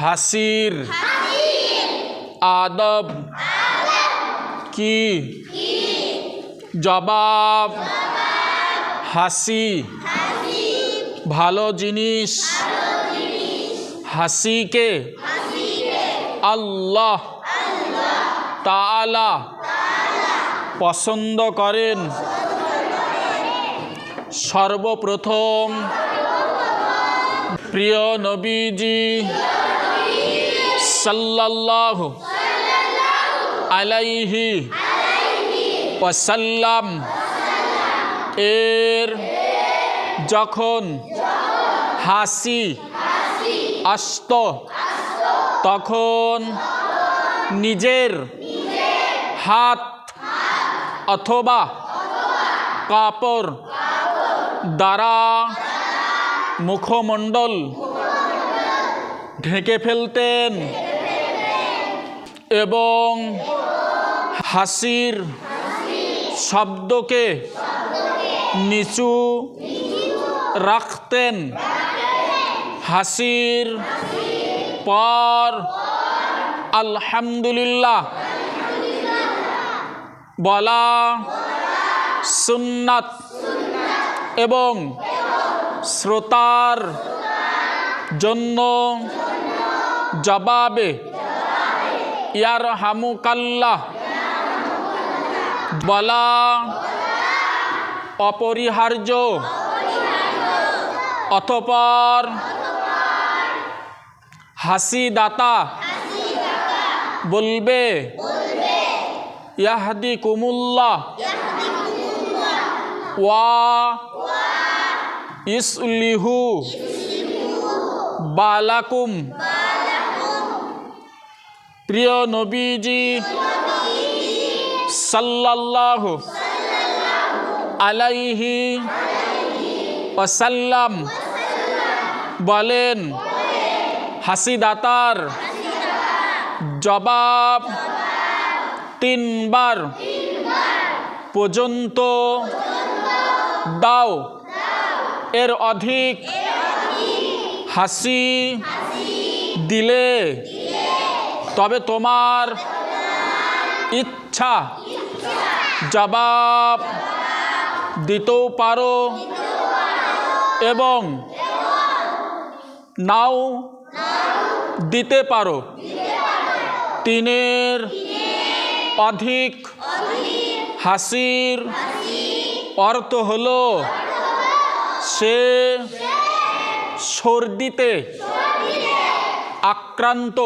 হাসির আদব কি? জবাব হাসি। ভালো জিনিস হাসিকে আল্লাহ তালা পছন্দ করেন। সর্বপ্রথম প্রিয় নবীজি, সাল্লাল্লাহু আলাইহি ওয়াসাল্লাম এর যখন হাসি আসত, তখন নিজের হাত অথবা কাপড় দ্বারা মুখমণ্ডল। ঢেকে ফেলতেন। এবং হাসির শব্দকে নিচু রাখতেন। হাসির পর আলহামদুলিল্লাহ বলা সুন্নাত। এবং শ্রোতার জন্য জবাবে ইয়ার হামুকাল্লাহ বলা অপরিহার্য অতপর হাসি দাতা বলবে ইয়াহদি কুমুল্লাহ ওয়া ইসলিহু। বালাকুম। প্রিয় নবীজি। সাল্লাল্লাহু আলাইহি ওয়াসাল্লাম বলেন হাসিদাতার জবাব তিনবার পর্যন্ত দাও। এর অধিক হাসি দিলে তবে তোমার ইচ্ছা জবাব দিতেও পারো এবং নাও দিতে পারো। তিনের অধিক হাসির অর্থ হলো সে সর্দিতে আক্রান্ত।